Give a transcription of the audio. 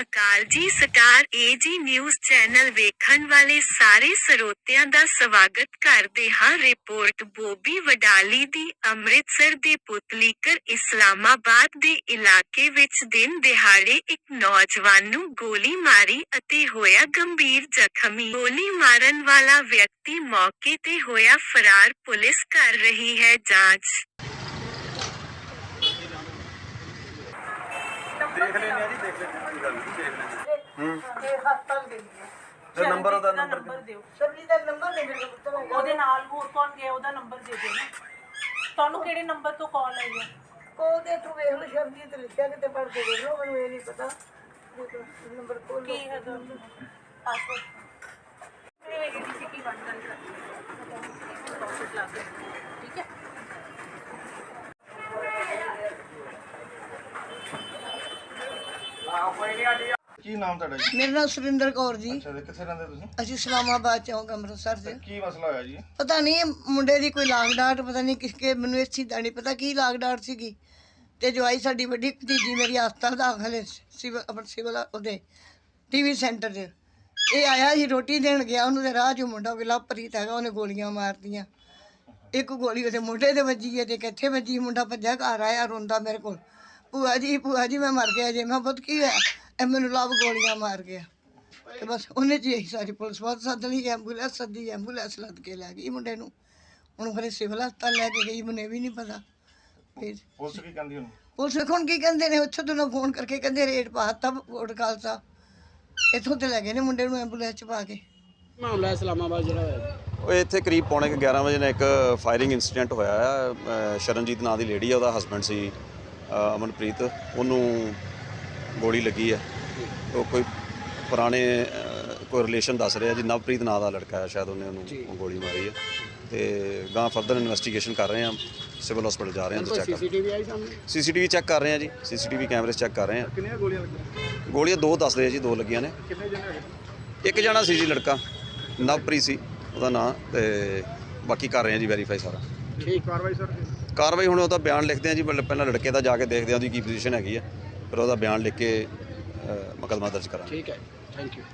ਅਕਾਲ ਜੀ star AG news channel ਵੇਖਣ ਵਾਲੇ ਸਾਰੇ ਸਰੋਤਿਆਂ ਦਾ ਸਵਾਗਤ ਕਰਦੇ ਹਾਂ। ਰਿਪੋਰਟ ਬੋਬੀ ਵਡਾਲੀ ਦੀ ਅੰਮ੍ਰਿਤਸਰ ਦੇ ਪੁਤਲੀਕਰ ਇਸਲਾਮਾਬਾਦ ਦੇ ਇਲਾਕੇ ਵਿੱਚ ਦਿਨ ਦਿਹਾੜੇ ਇੱਕ ਨੌਜਵਾਨ ਨੂੰ ਗੋਲੀ ਮਾਰੀ ਅਤੇ ਹੋਇਆ ਗੰਭੀਰ ਜ਼ਖਮੀ। ਗੋਲੀ ਮਾਰਨ ਵਾਲਾ ਵਿਅਕਤੀ ਮੌਕੇ ਤੇ ਹੋਇਆ ਫਰਾਰ। ਪੁਲਿਸ ਕਰ ਰਹੀ ਹੈ ਜਾਂਚ। ਦੇਖ ਲੈਣੇ ਆ ਜੀ ਦੇਖ ਲੈਣੇ ਆ ਕੋਈ ਗੱਲ ਨਹੀਂ ਦੇਖ ਲੈਣੇ ਇਹ ਹਸਪਤਾਲ ਗਈ ਹੈ ਤੇ ਨੰਬਰ ਉਹਦਾ ਨੰਬਰ ਦਿਓ ਸਰਬੀ ਦਾ ਨੰਬਰ ਨਹੀਂ ਮੇਰੇ ਕੋਲ ਤਾਂ ਉਹਦੇ ਨਾਲ ਹੋਰ ਕੌਣ ਗਿਆ ਉਹਦਾ ਨੰਬਰ ਦੇ ਦਿਓ ਨਾ ਤੁਹਾਨੂੰ ਕਿਹੜੇ ਨੰਬਰ ਤੋਂ ਕਾਲ ਆਈ ਹੈ ਕੋਲ ਦੇ ਤੂੰ ਵੇਖ ਲਓ ਸ਼ਬਦੀ ਤੇ ਲਿਖਿਆ ਕਿਤੇ ਪੜ੍ਹ ਕੇ ਦੇਖ ਲਓ ਮੈਨੂੰ ਇਹ ਨਹੀਂ ਪਤਾ ਨੰਬਰ ਕੋਲ ਕੀ ਹੈ ਪਾਸਵਰਡ ਮੇਰੇ ਏਡੀਸੀ ਕੀ ਬੰਦ ਕਰ ਠੀਕ ਹੈ ਕੀ ਨਾਮ ਤੁਹਾਡਾ ਜੀ? ਮੇਰਾ ਨਾਮ ਸੁਰਿੰਦਰ ਕੌਰ ਜੀ। ਅੱਛਾ ਤੇ ਕਿੱਥੇ ਰਹਿੰਦੇ ਤੁਸੀਂ? ਅਸੀਂ ਇਸਲਾਮਾਬਾਦ ਚੌਂਕ ਅੰਮ੍ਰਿਤਸਰ ਤੇ ਦੇ ਕੀ ਮਸਲਾ ਹੋਇਆ ਜੀ? ਪਤਾ ਨਹੀਂ ਇਹ ਮੁੰਡੇ ਦੀ ਕੋਈ ਲਾਗ ਡਾਟ ਪਤਾ ਨਹੀਂ ਕਿਸਕੇ ਮੈਨੂੰ ਇਸ ਚੀਜ਼ ਦਾ ਨਹੀਂ ਪਤਾ ਕੀ ਲਾਗ ਡਾਟ ਸੀਗੀ। ਤੇ ਜਵਾਈ ਸਾਡੀ ਵੱਡੀ ਭਤੀਜੀ ਮੇਰੀ ਹਸਪਤਾਲ ਦਾਖਲ ਹੈ ਸਿਵਲ ਆਪਣਾ ਸਿਵਲ ਉਹਦੇ ਟੀਵੀ ਸੈਂਟਰ 'ਚ। ਇਹ ਆਇਆ ਸੀ ਰੋਟੀ ਦੇਣ ਗਿਆ ਉਹਨੂੰ ਤੇ ਰਾਹ 'ਚੋਂ ਮੁੰਡਾ ਕੋਈ ਲਵਪ੍ਰੀਤ ਹੈਗਾ ਉਹਨੇ ਗੋਲੀਆਂ ਮਾਰਤੀਆਂ। ਇੱਕ ਗੋਲੀ ਉਹਦੇ ਮੋਢੇ ਤੇ ਵੱਜੀ ਹੈ ਤੇ ਕਿੱਥੇ ਵੱਜੀ ਮੁੰਡਾ ਭੱਜਾ ਘਰ ਆਇਆ ਰੋਂਦਾ ਮੇਰੇ ਕੋਲ। ਭੂਆ ਜੀ ਭੂਆ ਜੀ ਮੈਂ ਮਰ ਗਿਆ ਜੇ। ਮੈਂ ਪੁੱਤ ਕੀ ਹੋਇਆ? ਇਹ ਮੈਨੂੰ ਲਵ ਗੋਲੀਆਂ ਮਾਰ ਗਿਆ। ਤੇ ਬਸ ਉਹਨੇ ਜੀ ਇਹੀ ਸਾਰੀ ਪੁਲਿਸ ਬਾਤ ਸੱਦ ਲਈ ਐਂਬੂਲੈਂਸ ਸੱਦੀ ਐਂਬੂਲੈਂਸ ਲੱਦ ਕੇ ਲੈ ਗਈ ਮੁੰਡੇ ਨੂੰ। ਹੁਣ ਫਿਰ ਸਿਵਲ ਹਸਪਤਾਲ ਲੈ ਕੇ ਗਈ ਮੈਨੂੰ ਇਹ ਵੀ ਨਹੀਂ ਪਤਾ। ਫਿਰ ਪੁਲਿਸ ਕੀ ਕਹਿੰਦੀ ਹੁਣ ਪੁਲਿਸ ਹੁਣ ਕੀ ਕਹਿੰਦੇ ਨੇ ਉੱਥੋਂ ਤੋਂ ਫੋਨ ਕਰਕੇ ਕਹਿੰਦੇ ਰੇਟ ਪਾਤਾ ਕੋਟ ਖਾਲਸਾ। ਇੱਥੋਂ ਤੇ ਲੈ ਗਏ ਨੇ ਮੁੰਡੇ ਨੂੰ ਐਂਬੂਲੈਂਸ ਚ ਪਾ ਕੇ। ਮਾਮਲਾ ਇਸਲਾਮਾਬਾਦ ਜਿਹੜਾ ਹੋਇਆ ਉਹ ਇੱਥੇ ਕਰੀਬ ਪੌਣੇ ਕੁ 11 ਵਜੇ ਨਾਲ ਇੱਕ ਫਾਇਰਿੰਗ ਇਨਸੀਡੈਂਟ ਹੋਇਆ ਅ, ਸ਼ਰਨਜੀਤ ਨਾਂ ਦੀ ਲੇਡੀ ਆ ਉਹਦਾ ਹਸਬੰਡ ਸੀ। ਅਮਨਪ੍ਰੀਤ ਉਹਨੂੰ ਗੋਲੀ ਲੱਗੀ ਹੈ ਉਹ ਕੋਈ ਪੁਰਾਣੇ ਅ, ਕੋਈ ਰਿਲੇਸ਼ਨ ਦੱਸ ਰਿਹਾ ਜੀ ਨਵਪ੍ਰੀਤ ਨਾਂ ਦਾ ਲੜਕਾ ਹੈ ਸ਼ਾਇਦ ਉਹਨੇ ਉਹਨੂੰ ਗੋਲੀ ਮਾਰੀ ਹੈ ਤੇ ਗਾਂ ਫਰਦਰ ਇਨਵੈਸਟੀਗੇਸ਼ਨ ਕਰ ਰਹੇ ਆ ਸਿਵਲ ਹਸਪੀਟਲ ਜਾ ਰਹੇ ਹਾਂ ਚੈੱਕ ਕਰ ਸੀਸੀਟੀਵੀ ਆਈ ਸਾਹਮਣੇ? ਸੀਸੀਟੀਵੀ ਚੈੱਕ ਕਰ ਰਹੇ ਆ ਜੀ ਸੀਸੀਟੀਵੀ ਕੈਮਰੇ ਚੈੱਕ ਕਰ ਰਹੇ ਆ। ਕਿੰਨੀਆਂ ਗੋਲੀਆਂ ਲੱਗੀਆਂ? ਗੋਲੀਆਂ ਦੋ ਦੱਸਦੇ ਆ ਜੀ ਦੋ ਲੱਗੀਆਂ ਨੇ। ਕਿੰਨੇ ਜਣੇ ਹੈਗੇ? ਇੱਕ ਜਣਾ ਸੀ ਜੀ ਲੜਕਾ ਨਵਪ੍ਰੀਤ ਸੀ ਉਹਦਾ ਨਾਂ ਤੇ ਬਾਕੀ ਕਰ ਰਹੇ ਆ ਜੀ ਵੈਰੀਫਾਈ ਸਾਰਾ। ਠੀਕ ਕਾਰਵਾਈ ਸਰ। ਕਾਰਵਾਈ ਹੁਣ ਉਹਦਾ ਬਿਆਨ ਲਿਖਦੇ ਆ ਜੀ ਪਹਿਲਾਂ ਪਹਿਲਾਂ ਲੜਕੇ ਦਾ ਜਾ ਕੇ ਦੇਖਦੇ ਆ ਉਹਦੀ ਕੀ ਪੋਜੀਸ਼ਨ ਹੈਗੀ ਆ, ਫਿਰ ਉਹਦਾ ਬਿਆਨ ਲਿਖ ਕੇ ਮੁਕੱਦਮਾ ਦਰਜ ਕਰਾਂਗੇ। ਠੀਕ ਹੈ ਥੈਂਕ ਯੂ